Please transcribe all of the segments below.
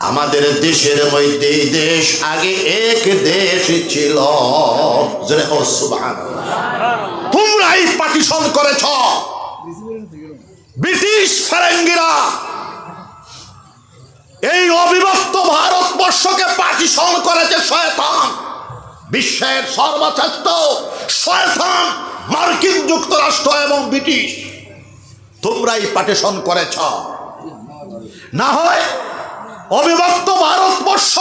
আমাদের দেশের মধ্যে দেশ আগে এক দেশ ছিল। তোমরাই পাটিশন করেছ। ব্রিটিশ ফেরেঙ্গিরা এই অবিভক্ত ভারতবর্ষকে পাটিশন করেছে শয়তান। বিশ্বের সর্বশ্রেষ্ঠ শয়তান, মার্কিন যুক্তরাষ্ট্র এবং ব্রিটিশ। তোমরাই পাটিশন করেছ। না হয় অবিভক্ত ভারতবর্ষ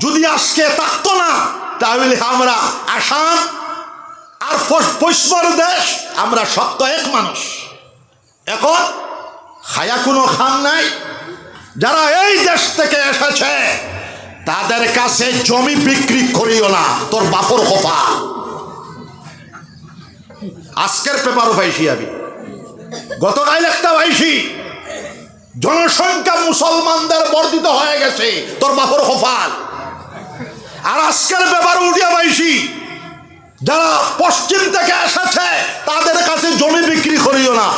যদি আজকে থাকতো না, তাহলে আমরা আসাম আর পশ- পশ্চিমের দেশ, আমরা সপ্ত এক মানুষ। এখন খায়া কোনো খান নাই। যারা এই দেশ থেকে এসেছে, তাদের কাছে জমি বিক্রি করিও না, তোর বাপর কফা আজকের পেপারও পাইছি আমি। গতকাল একটা পাইছি। জনসংখ্যা মুসলমানদের বর্ধিত হয়ে গেছে। তোর বাপর হোফাল আর আজকের ব্যাপার উঠিয়া পাইছি, যারা পশ্চিম থেকে এসেছে, তাদের কাছে জমি বিক্রি করিও না।